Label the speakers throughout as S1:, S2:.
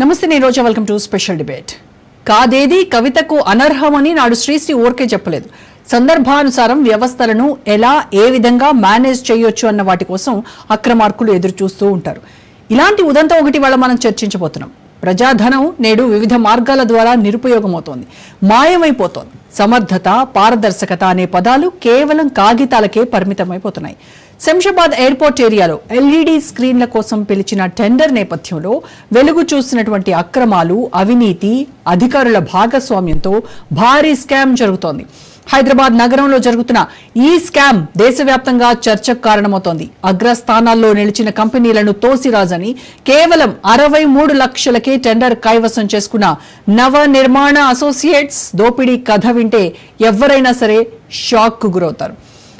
S1: నమస్తే నేను Roja. Welcome to special debate. కాదేది కవితకు అనర్హమని నాడు శ్రీశ్రీ ఊరికే చెప్పలేదు. సందర్భానుసారం వ్యవస్థలను ఎలా ఏ విధంగా మేనేజ్ చేయొచ్చు అన్న వాటి కోసం అక్రమార్కులు ఎదురు చూస్తూ ఉంటారు. ఇలాంటి ఉదంతం ఒకటి వాళ్ళ మనం చర్చించబోతున్నాం. ప్రజాధనం నేడు వివిధ మార్గాల ద్వారా నిరుపయోగమవుతోంది. మాయమైపోతోంది. సమర్థత పారదర్శకత అనే పదాలు కేవలం కాగితాలకే పరిమితమైపోతున్నాయి. శంషాబాద్ ఎయిర్పోర్ట్ ఏరియాలో ఎల్ఈడి స్క్రీన్ల కోసం పిలిచిన టెండర్ నేపథ్యంలో వెలుగు చూసినటువంటి అక్రమాలు అవినీతి అధికారుల భాగస్వామ్యంతో భారీ స్కామ్ జరుగుతోంది. హైదరాబాద్ నగరంలో జరుగుతున్న ఈ స్కామ్ దేశవ్యాప్తంగా చర్చకు కారణమవుతోంది. అగ్రస్థానాల్లో నిలిచిన కంపెనీలను తోసిరాజని కేవలం అరవై మూడు లక్షలకే టెండర్ కైవసం చేసుకున్న నవ నిర్మాణ అసోసియేట్స్ దోపిడీ కథ వింటే ఎవరైనా సరే షాక్కు గురవుతారు.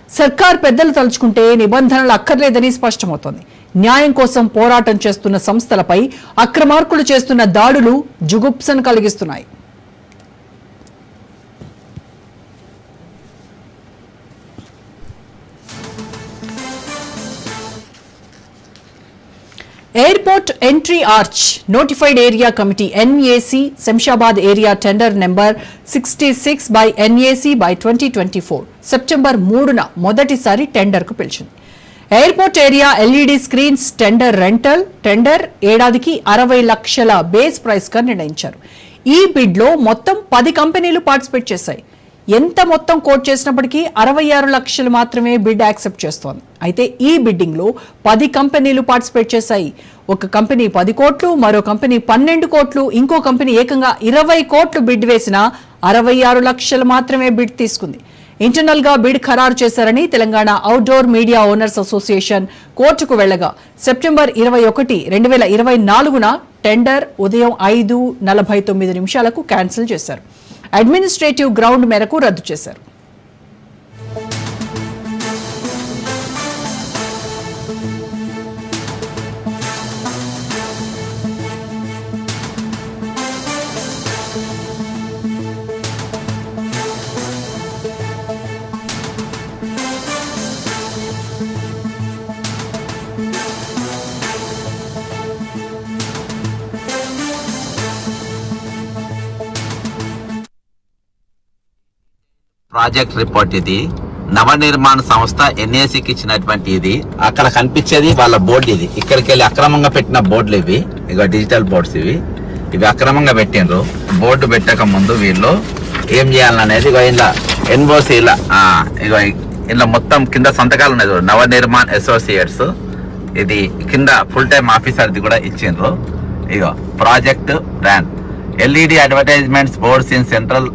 S1: సర్కార్ పెద్దలు తలుచుకుంటే నిబంధనలు అక్కర్లేదని స్పష్టమవుతోంది. న్యాయం కోసం పోరాటం చేస్తున్న సంస్థలపై అక్రమార్కులు చేస్తున్న దాడులు జుగుప్సను కలిగిస్తున్నాయి. Airport entry arch notified area committee NAC Shamshabad area tender number sixty six by NAC by twenty twenty four September మూడున మొదటిసారి టెండర్కు పిలిచింది. Airport area LED screens tender rental tender ఏడాదికి అరవై లక్షల బేస్ ప్రైస్గా నిర్ణయించారు. ఈ బిడ్లో మొత్తం పది కంపెనీలు పార్టిసిపేట్ చేశాయి. ఎంత మొత్తం కోట్ చేసినప్పటికీ అరవై ఆరు లక్షలు మాత్రమే బిడ్ యాక్సెప్ట్ చేస్తోంది. అయితే ఈ బిడ్డింగ్లో పది కంపెనీలు పార్టిసిపేట్ చేశాయి. ఒక కంపెనీ పది కోట్లు మరో కంపెనీ పన్నెండు కోట్లు ఇంకో కంపెనీ ఏకంగా ఇరవై కోట్లు బిడ్ వేసిన అరవై ఆరు లక్షలు మాత్రమే బిడ్ తీసుకుంది. ఇంటర్నల్గా బిడ్ ఖరారు చేశారని Telangana outdoor media owners association కోర్టుకు వెళ్ళగా సెప్టెంబర్ ఇరవై ఒకటి రెండు వేల ఇరవై నాలుగున టెండర్ ఉదయం ఐదు నలభై తొమ్మిది నిమిషాలకు క్యాన్సిల్ చేశారు. అడ్మినిస్ట్రేటివ్ గ్రౌండ్ మేరకు రద్దు చేశారు.
S2: ప్రాజెక్ట్ రిపోర్ట్ ఇది. నవనిర్మాణ సంస్థ ఎన్ఏసికి ఇచ్చినటువంటి ఇది. అక్కడ కనిపించేది వాళ్ళ బోర్డు ఇది. ఇక్కడికి వెళ్ళి అక్రమంగా పెట్టిన బోర్డులు ఇవి. ఇక డిజిటల్ బోర్డ్స్ ఇవి. ఇవి అక్రమంగా పెట్టిండ్రు. బోర్డు పెట్టక ముందు వీళ్ళు ఏం చేయాలనేది ఇగో ఇలా ఎన్బోసి ఇలా ఇగో ఇలా మొత్తం కింద సంతకాలు ఉన్నాయి చూడు, నవనిర్మాణ్ అసోసియేట్స్. ఇది కింద ఫుల్ టైం ఆఫీసర్ది కూడా ఇచ్చిండ్రు. ఇగో project plan. LED advertisements boards in central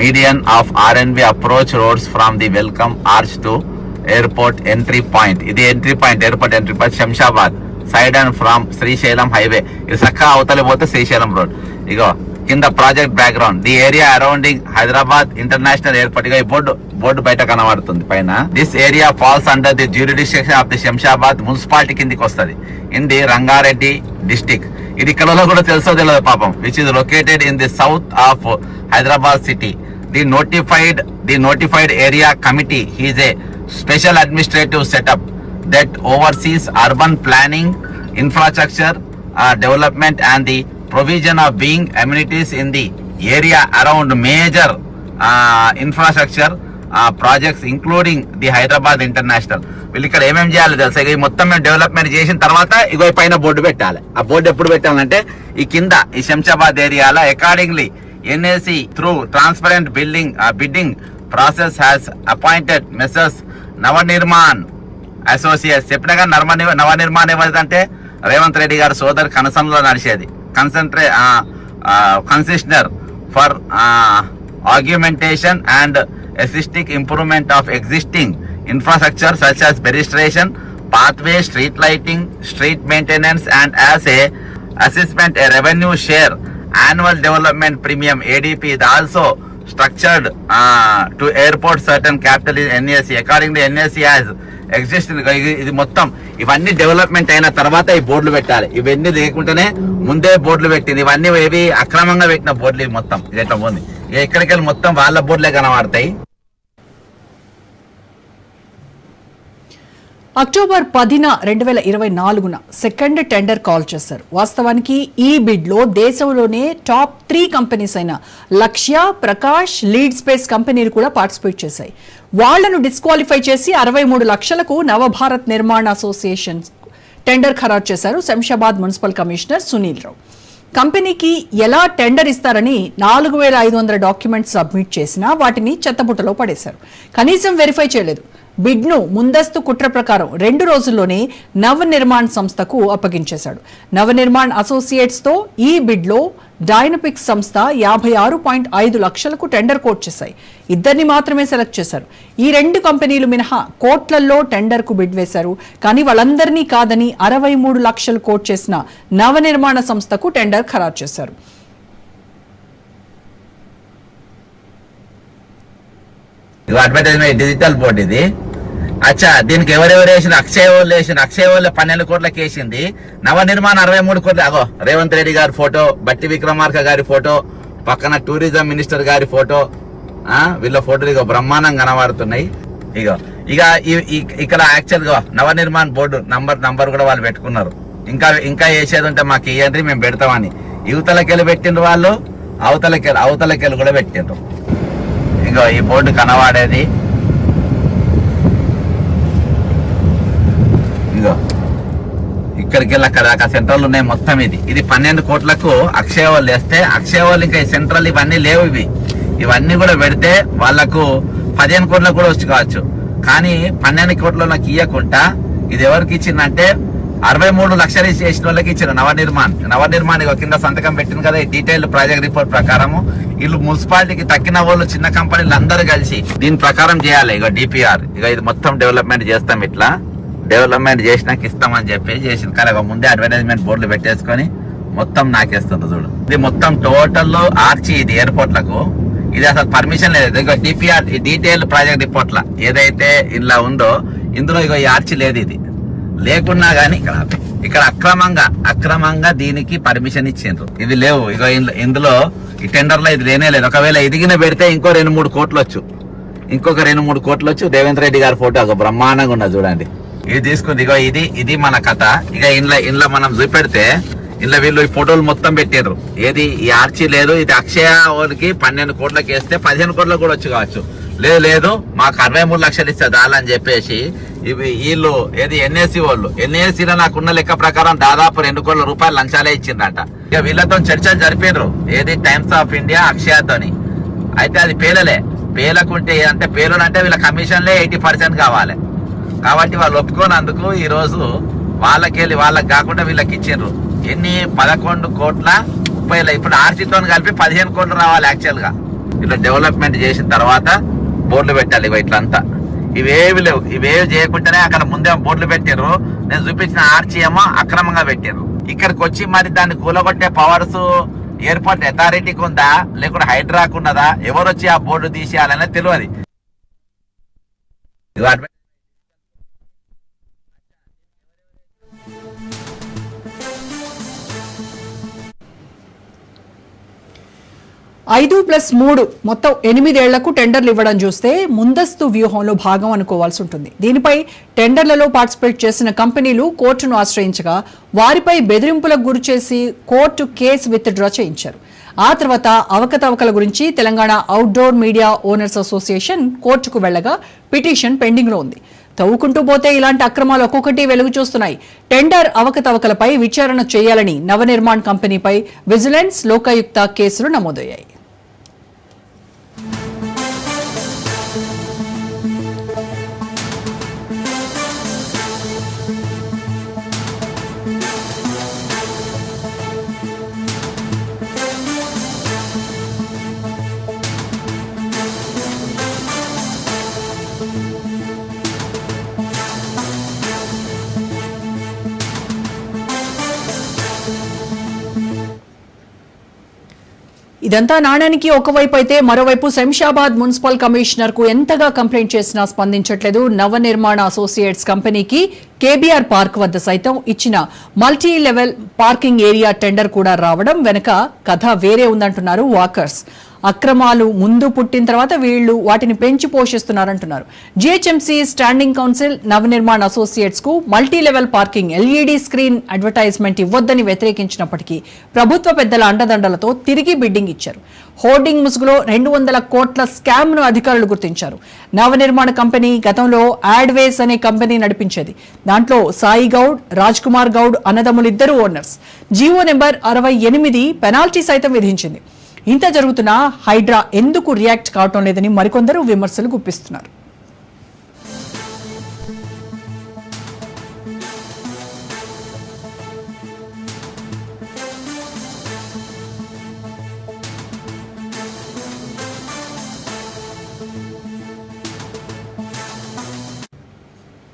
S2: median of RNB approach roads from the welcome arch to airport entry point ఇది entry point airport entry point Shamshabad side and from Srisailam highway ఇది చక్కగా అవతలి పోతే Srisailam road ఇగో కింద project background the area surrounding Hyderabad international airport ఇక ఈ board board బయట కనబడుతుంది పైన. This area falls under the jurisdiction of the Shamshabad municipality కిందికి వస్తుంది. ఇన్ ది రంగారెడ్డి డిస్టిక్ ఇది కళలో కూడా తెలుసో తెలియదు పాపం. Which is located in the south of Hyderabad city the notified the notified area committee is a special administrative setup that oversees urban planning infrastructure development and the provision of being amenities in the area around major infrastructure projects including the Hyderabad international వీళ్ళు ఇక్కడ ఏమేమి చేయాలి తెలుసా? ఇక ఈ మొత్తం మేము development చేసిన తర్వాత ఇగో పైన బోర్డు పెట్టాలి. ఆ బోర్డు ఎప్పుడు పెట్టాలంటే ఈ కింద ఈ శంషాబాద్ ఏరియాలో accordingly NAC through transparent building bidding process has appointed messrs Navnirman associates చెప్పినగా నర్మ నవనిర్మాణ్ ఏమైందంటే రేవంత్ రెడ్డి గారు సోదరు కనసంలో నడిచేది. కన్సంట్రే concessionaire for augmentation and aesthetic improvement of existing infrastructure such as pedestrian pathway street lighting street maintenance and as a assessment a revenue share annual development premium ADP ఇది also structured to airport certain capital in NSC according to NSC as exist ఇది మొత్తం ఇవన్నీ development అయిన తర్వాత ఈ బోర్డులు పెట్టాలి. ఇవన్నీ లేకుంటేనే ముందే బోర్డులు పెట్టింది. ఇవన్నీ ఏవి అక్రమంగా పెట్టిన బోర్డులు ఇవి మొత్తం. ఇది ఎట్లా ఎక్కడికెళ్ళి మొత్తం వాళ్ళ బోర్డులే కనబడతాయి.
S1: అక్టోబర్ పదిన రెండు వేల ఇరవై నాలుగున సెకండ్ టెండర్ కాల్ చేశారు. వాస్తవానికి ఈ బిడ్లో దేశంలోనే టాప్ త్రీ కంపెనీస్ అయిన లక్ష్య ప్రకాష్ లీడ్ స్పేస్ కంపెనీలు కూడా పార్టిసిపేట్ చేశాయి. వాళ్ళను డిస్క్వాలిఫై చేసి అరవై మూడు లక్షలకు నవభారత్ నిర్మాణ అసోసియేషన్ టెండర్ ఖరారు చేశారు శంషాబాద్ మున్సిపల్ కమిషనర్ సునీల్ రావు. కంపెనీకి ఎలా టెండర్ ఇస్తారని నాలుగు వేల ఐదు వందల డాక్యుమెంట్స్ సబ్మిట్ చేసినా వాటిని చెత్తబుట్టలో పడేశారు. కనీసం వెరిఫై చేయలేదు. బిడ్ను ముందస్తు కుట్ర ప్రకారం రెండు రోజుల్లోనే నవ నిర్మాణ్ సంస్థకు అప్పగించేశాడు. నవ నిర్మాణ్ అసోసియేట్స్తో ఈ బిడ్లో డైనపిక్స్ సంస్థ యాభై ఆరు పాయింట్ ఐదు లక్షలకు టెండర్ కోట్ చేశాయి. ఇద్దరిని మాత్రమే సెలెక్ట్ చేశారు. ఈ రెండు కంపెనీలు మినహా కోట్లల్లో టెండర్కు బిడ్ వేశారు. కానీ వాళ్ళందరినీ కాదని అరవై మూడు లక్షలు కోట్ చేసిన నవ నిర్మాణ సంస్థకు టెండర్ ఖరారు చేశారు.
S2: ఇది అడ్వర్టైజ్మెంట్ డిజిటల్ బోర్డు ఇది. అచ్చా దీనికి ఎవరెవరు వేసిన అక్షయ వాళ్ళు వేసిన అక్షయ వాళ్ళు పన్నెండు కోట్లకి వేసింది. నవ నిర్మాణ అరవై మూడు కోట్లు అగో రేవంత్ రెడ్డి గారి ఫోటో బట్టి విక్రమార్క గారి ఫోటో పక్కన టూరిజం మినిస్టర్ గారి ఫోటో వీళ్ళ ఫోటోలు ఇగో బ్రహ్మాండం కనబడుతున్నాయి. ఇగో ఇక ఈ- ఇక్కడ యాక్చువల్గా నవ నిర్మాణ బోర్డు నంబర్ నంబర్ కూడా వాళ్ళు పెట్టుకున్నారు. ఇంకా ఇంకా వేసేది ఉంటే మాకు ఇవ్వండి మేము పెడతామని. యువతలకెళ్ళి పెట్టిండ్రు వాళ్ళు అవతలకెళ్ళి అవతలకెళ్ళి కూడా పెట్టిండ్రు. ఇగో ఈ బోర్డు కనవాడేది ఇగో ఇక్కడికి వెళ్ళి అక్కడ దాకా సెంట్రల్ ఉన్నాయి మొత్తం ఇది. ఇది పన్నెండు కోట్లకు అక్షయ వాళ్ళు వేస్తే అక్షయ వాళ్ళు ఇంకా సెంట్రల్ ఇవన్నీ లేవు ఇవి. ఇవన్నీ కూడా పెడితే వాళ్ళకు పదిహేను కోట్లకు కూడా వచ్చి కావచ్చు. కానీ పన్నెండు కోట్ల నాకు ఇవ్వకుండా ఇది ఎవరికి ఇచ్చిందంటే అరవై మూడు లక్షలు చేసిన వాళ్ళకి ఇచ్చిన నవ నిర్మాణ్ నవ నిర్మాణ్ కింద సంతకం పెట్టింది కదా ఈ డీటెయిల్ ప్రాజెక్ట్ రిపోర్ట్ ప్రకారము. వీళ్ళు మున్సిపాలిటీకి తక్కిన వాళ్ళు చిన్న కంపెనీలు అందరూ కలిసి దీని ప్రకారం చేయాలి ఇక డిపిఆర్. ఇక ఇది మొత్తం డెవలప్మెంట్ చేస్తాం ఇట్లా. డెవలప్మెంట్ చేసినాక ఇస్తామని చెప్పి చేసింది. కానీ ఒక ముందే అడ్వర్టైజ్మెంట్ బోర్డులు పెట్టేసుకొని మొత్తం నాకేస్తుంది చూడు. ఇది మొత్తం టోటల్ ఆర్చి ఇది ఎయిర్పోర్ట్లకు. ఇది అసలు పర్మిషన్ లేదు. ఇక డిపిఆర్ డీటెయిల్ ప్రాజెక్ట్ రిపోర్ట్ల ఏదైతే ఇలా ఉందో ఇందులో ఇక ఈ ఆర్చి లేదు ఇది. లేకున్నా గానీ ఇక్కడ ఇక్కడ అక్రమంగా అక్రమంగా దీనికి పర్మిషన్ ఇచ్చిండ్రు. ఇవి లేవు. ఇక ఇందులో- ఇందులో ఈ టెండర్లో ఇది లేనే లేదు. ఒకవేళ ఎదిగిన పెడితే ఇంకో రెండు మూడు కోట్లు వచ్చు. ఇంకొక రెండు మూడు కోట్లు వచ్చు. రేవంత్ రెడ్డి గారి ఫోటో ఒక బ్రహ్మాండంగా ఉన్నది చూడండి. ఇది తీసుకుంది. ఇగో ఇది ఇది మన కథ. ఇక ఇంట్లో ఇంట్లో మనం చూపెడితే ఇంట్లో వీళ్ళు ఈ ఫోటోలు మొత్తం పెట్టారు ఏది ఈ ఆర్చి లేదు. ఇది అక్షయ వాళ్ళకి పన్నెండు కోట్లకి వేస్తే పదిహేను కోట్లకు కూడా వచ్చి కావచ్చు. లేదు లేదు మాకు అరవై మూడు లక్షలు ఇస్తే దాలని చెప్పేసి ఇవి వీళ్ళు ఏది ఎన్ఏసీ వాళ్ళు. ఎన్ఏసీలో నాకున్న లెక్క ప్రకారం దాదాపు రెండు కోట్ల రూపాయలు లంచాలే ఇచ్చిందంట ఇక వీళ్ళతో చర్చలు జరిపినరు ఏది టైమ్స్ ఆఫ్ ఇండియా అక్షయతోని అయితే అది పేలలే. పేలకుంటే అంటే పేలు అంటే వీళ్ళ కమిషన్లే ఎయిటీ పర్సెంట్ కావాలి. కాబట్టి వాళ్ళు ఒప్పుకోనందుకు ఈరోజు వాళ్ళకెళ్ళి వాళ్ళకి కాకుండా వీళ్ళకి ఇచ్చిండ్రు. ఎన్ని? పదకొండు కోట్ల ముప్పై ఇప్పుడు ఆర్సీతో కలిపి పదిహేను కోట్లు రావాలి యాక్చువల్గా ఇట్లా డెవలప్మెంట్ చేసిన తర్వాత బోర్డులు పెట్టాలి ఇవి ఇట్లంతా. ఇవేవి లేవు. ఇవేవి చేయకుండానే అక్కడ ముందే బోర్డులు పెట్టారు నేను చూపించిన ఆర్చి ఏమో అక్రమంగా పెట్టారు ఇక్కడికి వచ్చి మరి దాన్ని కూలగొట్టే పవర్స్ ఎయిర్పోర్ట్ అథారిటీకి ఉందా? లేకుంటే హైడ్రాక్ ఉన్నదా? ఎవరు వచ్చి ఆ బోర్డు తీసేయాలనే తెలియదు
S1: ఐదు ప్లస్ మూడు మొత్తం ఎనిమిదేళ్ళకు టెండర్లు ఇవ్వడం చూస్తే ముందస్తు వ్యూహంలో భాగం అనుకోవాల్సి ఉంటుంది. దీనిపై టెండర్లలో పార్టిసిపేట్ చేసిన కంపెనీలు కోర్టును ఆశ్రయించగా వారిపై బెదిరింపులకు గురిచేసి కోర్టు కేసు విత్డ్రా చేయించారు. ఆ తర్వాత అవకతవకల గురించి Telangana outdoor media owners association కోర్టుకు వెళ్ళగా పిటిషన్ పెండింగ్లో ఉంది. తవ్వుకుంటూ పోతే ఇలాంటి అక్రమాలు ఒక్కొక్కటి వెలుగు చూస్తున్నాయి. టెండర్ అవకతవకలపై విచారణ చేయాలని నవనిర్మాణ్ కంపెనీపై విజిలెన్స్ లోకాయుక్త కేసులు నమోదయ్యాయి. ఇదంతా నాణానికి ఒకవైపు అయితే మరోవైపు శంషాబాద్ మున్సిపల్ కమిషనర్కు ఎంతగా కంప్లైంట్ చేసినా స్పందించట్లేదు. నవ నిర్మాణ అసోసియేట్స్ కంపెనీకి కేబీఆర్ పార్క్ వద్ద సైతం ఇచ్చిన multi level parking area tender కూడా రావడం వెనుక కథ వేరే ఉందంటున్నారు వాకర్స్. అక్రమాలు ముందు పుట్టిన తర్వాత వీళ్ళు వాటిని పెంచి పోషిస్తున్నారంటున్నారు. జిహెచ్ఎంసీ స్టాండింగ్ కౌన్సిల్ నవనిర్మాణ అసోసియేట్స్కు multi level parking LED screen advertisement ఇవ్వొద్దని వ్యతిరేకించినప్పటికీ ప్రభుత్వ పెద్దల అండదండలతో తిరిగి బిడ్డింగ్ ఇచ్చారు. హోర్డింగ్ ముసుగులో రెండు వందల కోట్ల స్కామ్ను అధికారులు గుర్తించారు. నవనిర్మాణ కంపెనీ గతంలో యాడ్వేస్ అనే కంపెనీ నడిపించేది. దాంట్లో సాయి గౌడ్ రాజ్ కుమార్ గౌడ్ అన్నదమ్ములిద్దరూ ఓనర్స్. జీవో నెంబర్ అరవై ఎనిమిది పెనాల్టీ సైతం విధించింది. ఇంత జరుగుతున్నా హైడ్రా ఎందుకు రియాక్ట్ కావటం లేదని మరికొందరు విమర్శలు గుప్పిస్తున్నారు.